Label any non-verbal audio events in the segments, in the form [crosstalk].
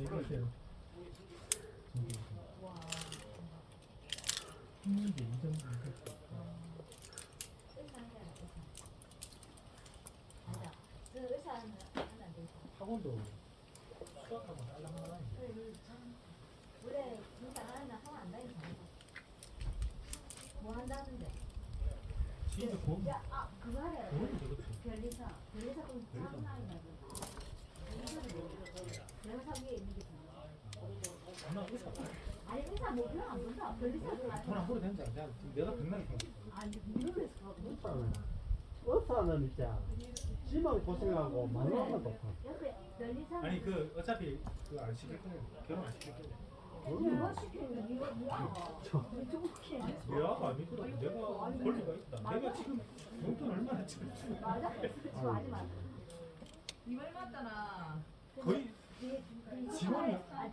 얘기하세요. 힘든데 이점 그 의사는 안 돼. 학원도 수학하고 딸랑딸랑. 원래 진짜 하나 하고 안 다니는 뭐 한다는데? 진짜 고 야, 아, 그거 하래. 변리사. 변리사 그럼 위에 있는 게 뭐야? 나 의사 아니 의사 뭐 그냥 안 본다. 변리사 돈안 벌어도 된다. 내가 지금 내가 백날 생 아니 미국에서 가고. 의사는 의사는 진짜 지만 고생하고 만나면 옆에 변리사. 아니 그 어차피 그안 시킬 거예요. 결혼 안 시킬 거예요. 뭐 시키는 게 이거 뭐야? 저렇게. 내가 아니더라. 내가 권리가 있다. 내가 지금 용돈 얼마나 지금 맞아. 저 하지 마. 이말 맞잖아. 거의 아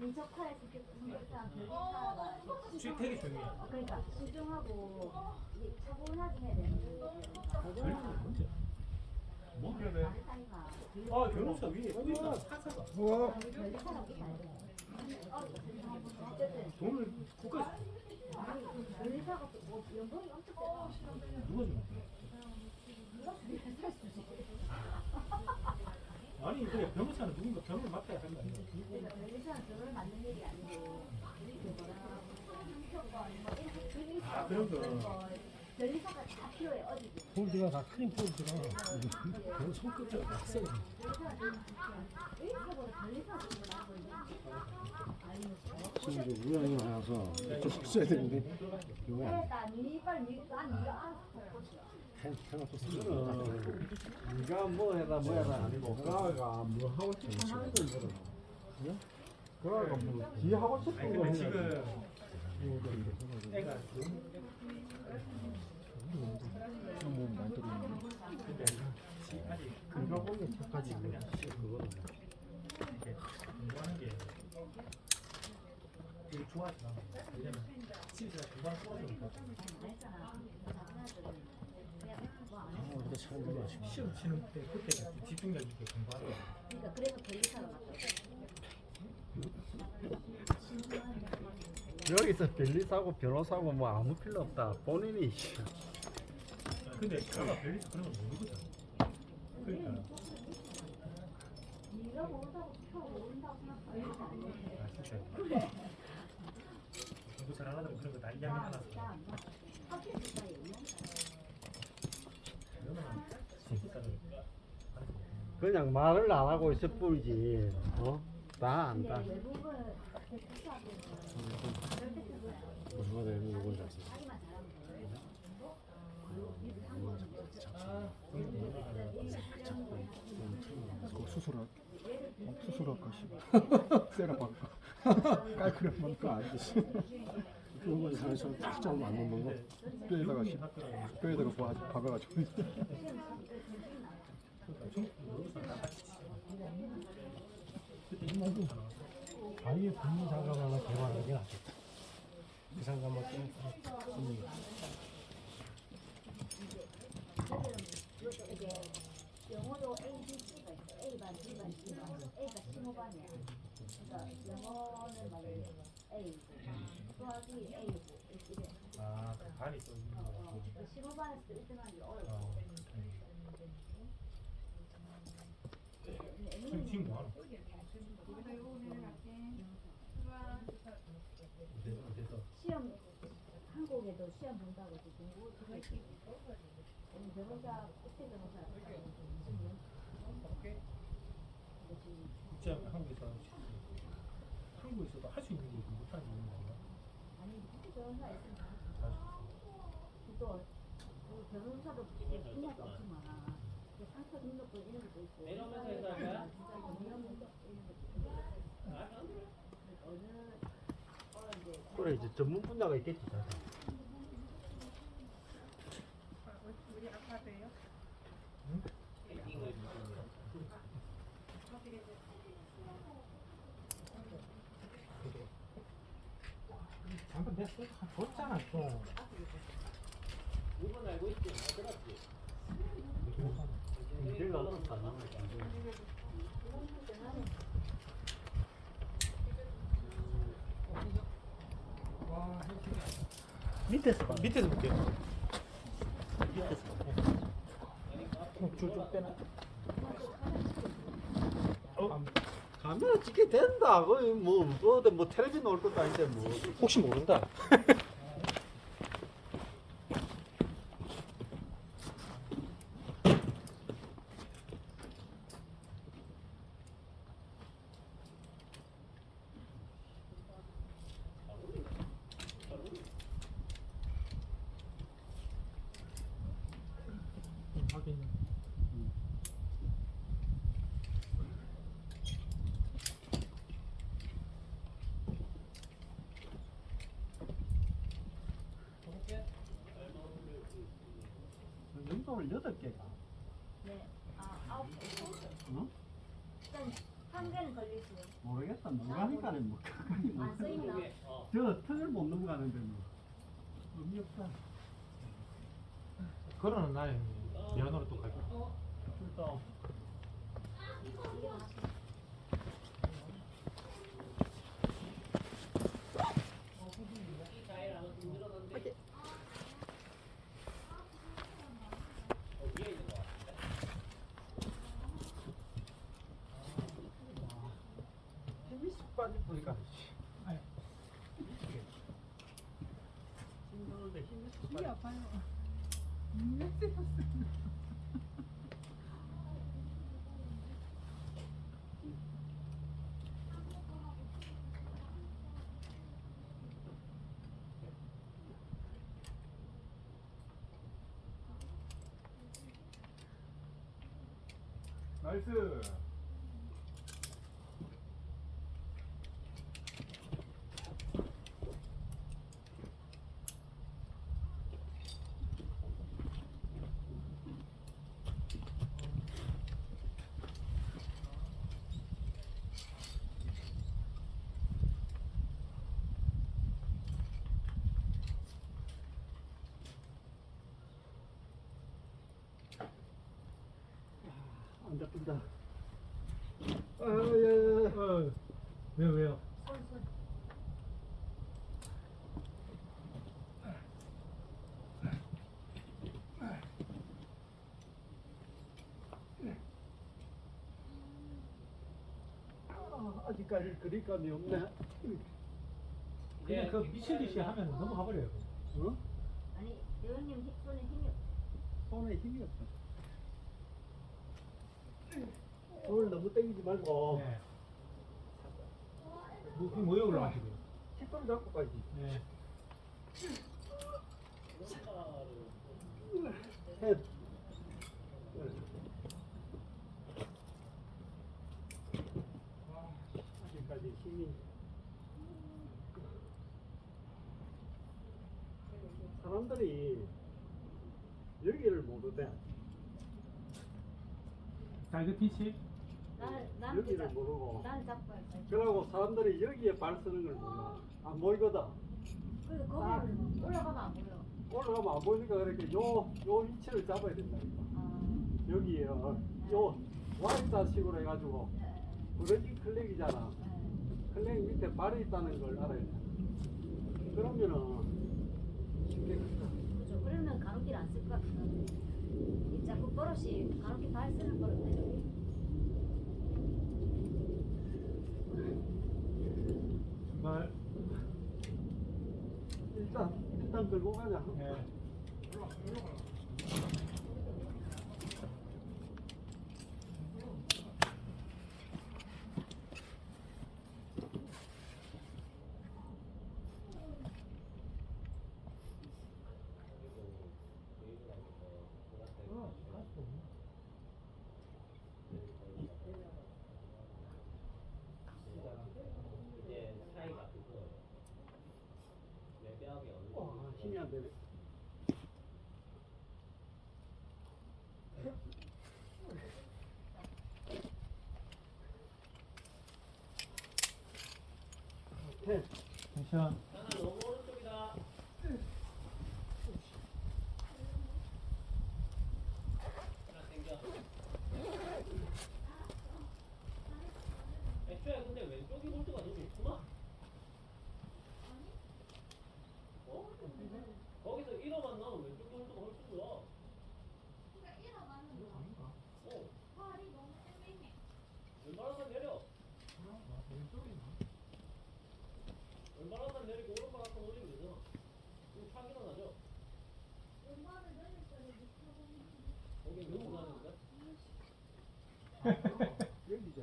의사 변리사가. 되게 중요해. 어, 그러니까 신중하고 이게 차분하게 해야 되는. 뭐 그래? 아 변호사 위에 또 있다. 사사가 뭐 돈을 국가 변리사가 뭐 연봉이 엄청. 누가는 거야? 누가 주변에 살 수지. 아니 그래 변호사는 누군가 변호를 맡아야 하는 거 아니야? 그러니까 변리사는 결혼을 맞는 일이 아니고 뭐 아, 그런 거. 변리사가 다 필요해 어디든. 폴드가 다 크림 폴드가 그 손끝을 막 써. 의사보다 변리사가 더 나거든요. 아니면 지금 우연히 와서 좀 써야 되는데 이거 안 했다. 니 빨리 니가 니가 네가 뭐 해라 뭐 해라 아니고 그아가 뭐 하고 거 하는 걸 물어 그아가 뭐지 하고 싶은 거 지금 애가 너무 근데 지- 아직 그가 보면 착하지 그거는 게거 근데 사람들이 아쉽 시험 치는 때 그때 집중력 있게 공부하는 거. 그러니까 그래서 변리사가 맞다. 여기서 변리사고 변호사고 뭐 아무 필요 없다 본인이 씨. 근데 내가 별로 그런 걸 모르거든. 그러니까 네가 모른다고 표 모른다고 생각하는 게 아니야. 아 진짜 공부 잘하는 그런 거 다 이야기 하나서 학교 주사에 그러면 진짜를 그냥 말을 안 하고 있을 뿐이지. 어? 다 안다. 누가 되면 이건 잘 써. 자기만 잘하면 돼. 그거 수술할 어, 수술할까 씨. [laughs] 세라방까 [laughs] 깔끔한 거 아니지? 그런 건 사실 딱좀 안 먹는 거 뼈에다가 씨. 뼈에다가 뭐 박아가지고 [laughs] 아예 분리 장갑 하나 개발하는 게 낫겠다 그 장갑만 끼면 분리 이게 영어로 A, B, C가 있어. A반, B반, C반. A가 15반이야. 영어는 만약에 A, 수학이 A고 이렇게. 아, 그 반이 또 있는 거. 어, 15반에서 1등하기 어려워. 어. 근데 지금 A는 지금 뭐 하노? 어디서 어디서? 시험 한국에도 시험 본다고 지금 있고 변호사 국제 변호사 국제 한국에서 한국에서도 할 수 있는 게 못하는 게 있는 건가? 아니 국제 변호사 있으면 아, 또그 변호사도 많아. 그 상처 등록도 이런 것도 있고. 이런 것도 있고. 어느 그래 이제 전문 분야가 있겠지 다. 우리 아파트예요? 잠깐 내가 또 줬잖아 또. 내가 없었다 밑에서 봐. 밑에서 볼게. 쭉쭉 빼나. 카메라 찍게 된다. 거의 뭐, 어디 뭐 텔레비 나올 것도 아닌데 뭐. 혹시 모른다. [laughs] 하긴. 연동을 여덟 개가. 네. 아, 아홉 개. 어? 일단 한 개는 걸리지. 모르겠다. 누가 하니까는 뭐 가까이 못안 써있나? 저 턱을 못 넘어가는데 뭐. 의미 없다. 그러는 나 의 면허로 또. 출동. 힘이 빠져. 나이스. 안 잡힌다. 아, 예, 예. 어, 왜요, 왜요? 아, 아직까지 그립감이 없네. 그냥 그 미친 듯이 하면 넘어가 버려요. 어? 아니, 대원님 힘- 손에 힘이 없어. 손에 힘이 없어. 손을 너무 땡기지 말고 네. 뭐, 그게 뭐에 올라가지고. 킥도를 잡고 가지. 네. 셋. 아직까지 힘이 사람들이 여기를 모르대. 나는 여기를 진짜- 모르고. 나는 잡고 할까? 그러고 사람들이 여기에 발 쓰는 걸 몰라. 안 보이거든. 그래서 거기는 올라가면 안 보여. 올라가면 안 보이니까 그렇게 요, 요 위치를 잡아야 된다니까. 아, 여기에요. 요 Y자 식으로 해가지고 브레이크 클릭이잖아. 네. 클릭 밑에 발이 있다는 걸 알아야 돼. 그러면은 쉽게 간다. 그죠. 그러면 가로길 안 쓸 것 같은데. 이 자꾸 버릇이 가로길 발 쓰는 버릇 때문에. 정말. 일단 일단 들고 가자. 네. 와, 힘이 안 되네. 네. 괜찮아. 애초에 근데 왼쪽이 볼트가 너무 좋구나. 어? 왼발 한번 내리고 오른발 한번 올리면 되잖아. 이거 착 일어나죠? 거기 너무 나는데? 여기잖아.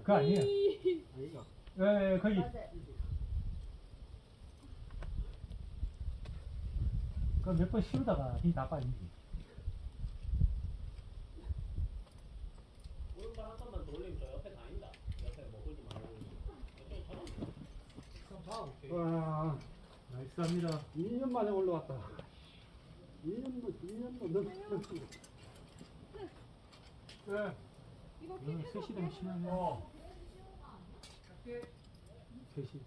그거 아니에요. 아이가. 예, 거기. 그 몇 번 씌우다가 힘다 빠지지. 오른발 한 번만 더 올리면 저 옆에 다닌다. 옆에 뭐 홀드 말고. 이쪽 잡아. 와, 나이스합니다. 2년 만에 올라왔다. 2년도 2년도 넘었어. 네. 이거 3시 되면 쉬면 어. 셋이